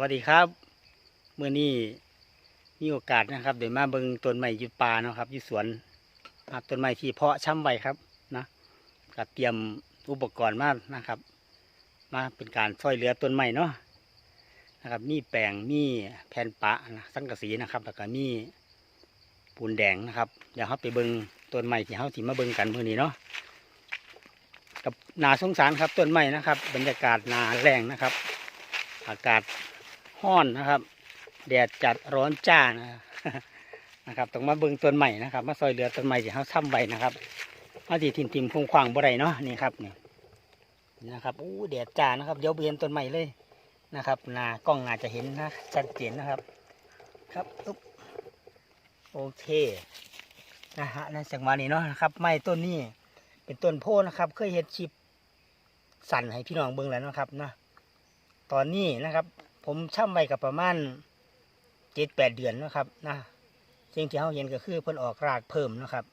วัสดีครับเมื่อนี้มีโอกาสนะครับเดี๋ยวมาเบิ่งต้นไม้ยุดป่าเนาะครับยุดสวนครับต้นไม้ที่เพาะช่ำไว้ครับนะก็เตรียมอุปกรณ์มานะครับ มาเป็นการช่วยเหลือต้นไม้เนาะนะครับ มีแปลงมีแผ่นปะนะสังกะสีนะครับแล้วก็มีปูนแดงนะครับเดี๋ยวเราไปเบิ่งต้นไม้ที่เราที่มาเบิ่งกันเมื่อนี้เนาะกับนาสงสารครับต้นไม้นะครับ บรรยากาศนาแรงนะครับ อากาศ ห้อนนะครับ แดดจัดร้อนจ้านะนะครับต้องมาเบิ่งต้นใหม่นะครับ มาซอยเรือต้นใหม่ที่เขาซ้ำใบนะครับมาที่ทิมทิมคงควางบ่ได้เนาะนี่ครับนี่นี่นะครับอู้แดดจ้านะครับเดี๋ยวเบียนต้นใหม่เลยนะครับหนากล้องอาจจะเห็นนะชัดเจนนะครับ ครับอุ๊บโอเคนะฮะในจังหวะนี้เนาะนะครับไม้ต้นนี้เป็นต้นโพนะครับ เคยเห็นชิปสั่นให้พี่น้องเบิ่งแล้วนะครับนะตอนนี้นะครับ ผมช่ำไว้กับประมาณเจ็ดแปดเดือนนะครับนะสิ่งที่เราเห็นก็คือเพิ่นออกรากเพิ่มนะครับ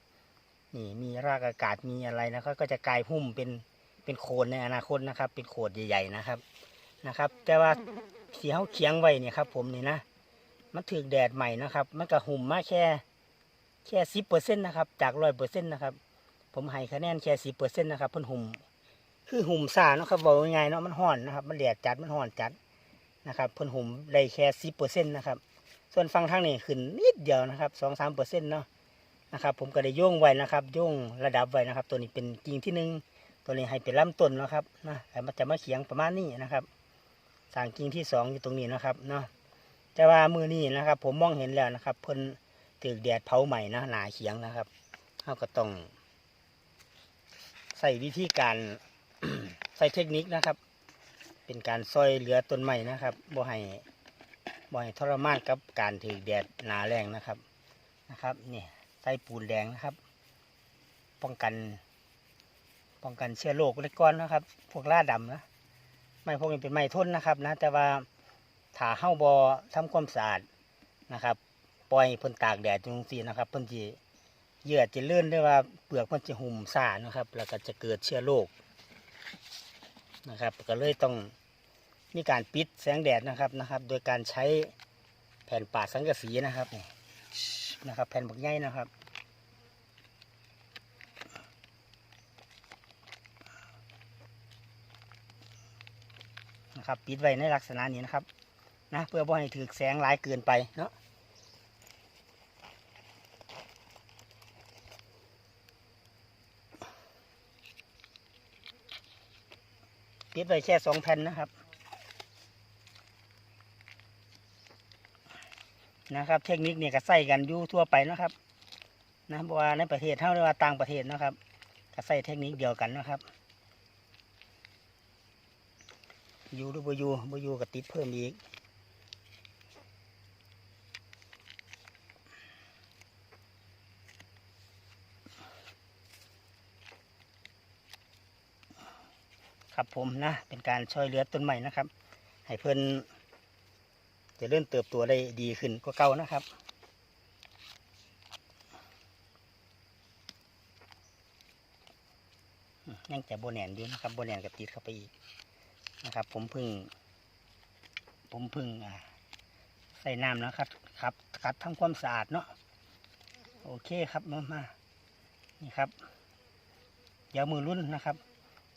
นี่มีรากอากาศมีอะไรนะครับก็จะกลายหุ้มเป็นเป็นโคนในอนาคตนะครับ เป็นโคนใหญ่ ๆนะครับนะครับ แต่ว่าที่เขาเคียงไว้เนี่ยครับ ผมนี่นะมันถือแดดใหม่นะครับ มันก็หุ่มมาแค่แค่สิบเปอร์เซ็นต์นะครับ จากร้อยเปอร์เซ็นต์นะครับ ผมให้คะแนนแค่สิบเปอร์เซ็นต์นะครับเพิ่นหุ่มคือหุ่มซาเนาะครับบอกง่ายๆเนาะมันห่อนนะครับ มันแดดจัดมันห่อนจัด นะครับเพิ่นหุ่มได้แค่สิบเปอร์เซ็นต์นะครับ ส่วนฟังทางนี้ขึ้นนิดเดียวนะครับสองสามเปอร์เซ็นต์เนาะนะครับผมก็ได้โย่งไว้นะครับโย่งระดับไว้นะครับ ตัวนี้เป็นกิ่งที่หนึ่งตัวนี้ให้เป็นลำต้นแล้วครับนะแต่มันจะมาเขียงประมาณนี้นะครับสางกิ่งที่สองอยู่ตรงนี้นะครับเนาะแต่ว่ามือนี้นะครับ ผมมองเห็นแล้วนะครับ เพิ่นถือแดดเผาใหม่นะหนาเขียงนะครับเขาก็ต้องใส่วิธีการใส่เทคนิคนะครับ เป็นการซอยเหลือต้นไม้นะครับบ่ให้บ่ให้ทรมานกับการถือแดดหนาแรงนะครับนะครับนี่ใส่ปูนแดงนะครับ ป้องกันป้องกันเชื้อโรคเล็กก้อนนะครับ พวกล่าดำนะไม้พวกนี้เป็นไม้ทนนะครับนะแต่ว่าถ้าเฮ้าบอทำความสะอาดนะครับ ปล่อยให้เพิ่นตากแดดจงสีนะครับพ่นจีเหยื่อจะเลื่อนได้ว่าเปลือกมันจะหุ่มซ่านะครับ แล้วก็จะเกิดเชื้อโรค นะครับ ก็เลยต้องมีการปิดแสงแดดนะครับนะครับ โดยการใช้แผ่นปาดสังกะสีนะครับนะครับ แผ่นบักใหญ่นะครับนะครับปิดไว้ในลักษณะนี้นะครับนะเพื่อบ่ให้ถือแสงหลายเกินไปเนาะ ปิดไว้แค่สองแผ่นนะครับ นะครับ เทคนิคเนี่ยก็ใส่กันอยู่ทั่วไปนะครับ นะเพราะว่าในประเทศเท่าหรือว่าต่างประเทศนะครับก็ใส่เทคนิคเดียวกันนะครับอยู่หรือบ่อยู่บ่อยู่ก็ติดเพิ่มอีก ครับผมนะเป็นการช่วยเหลือต้นใหม่นะครับ ให้เพิ่นจะเริ่มเติบโตได้ดีขึ้นกว่าเก่านะครับยังจะโบแหนนอยู่นะครับโบแหนนกับติดเข้าไปอีกนะครับ ผมพึ่ง ผมพึ่งอ่าใส่น้ำนะครับครับขัดทำความสะอาดเนาะโอเคครับมามานี่ครับเดี๋ยวมือรุ่นนะครับ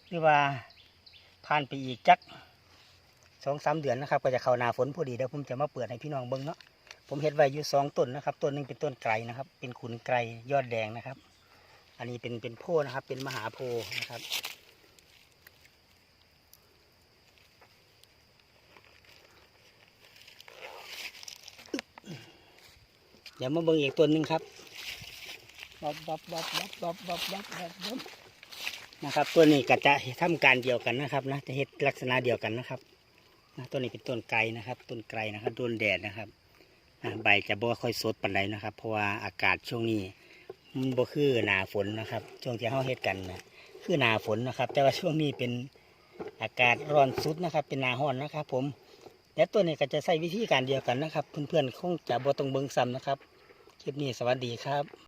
หรือว่า ผ่านไปอีกจักสองสามเดือนนะครับ ก็จะเข้านาฝนพอดีเดี๋ยวผมจะมาเปิดให้พี่น้องเบิ้งเนาะผมเห็ดไว้อยู่สองต้นนะครับต้นนึงเป็นต้นไกรนะครับ เป็นขุนไกรยอดแดงนะครับ อันนี้เป็นเป็นโพนะครับ เป็นมหาโพนะครับเดี๋ยวมาเบิ้งอีกต้นหนึ่งครับบ๊อบบ๊อบบ๊อบบ๊อบบ๊อบบ๊อบบ๊อบ นะครับ ตัวนี้ก็จะทำการเดียวกันนะครับนะจะเห็ดลักษณะเดียวกันนะครับนะตัวนี้เป็นต้นไกรนะครับต้นไกรนะครับโดนแดดนะครับใบจะบ่ค่อยสดปานใดนะครับ เพราะว่าอากาศช่วงนี้มันบ่คือหนาฝนนะครับ ช่วงที่เขาเฮ็ดกันนะคือหนาฝนนะครับ แต่ว่าช่วงนี้เป็นอากาศร้อนสุดนะครับ เป็นหนาร้อนนะครับ ผมและตัวนี้ก็จะใช้วิธีการเดียวกันนะครับ เพื่อนๆคงจะบ่ต้องเบิ่งซ้ำนะครับ คลิปนี้สวัสดีครับ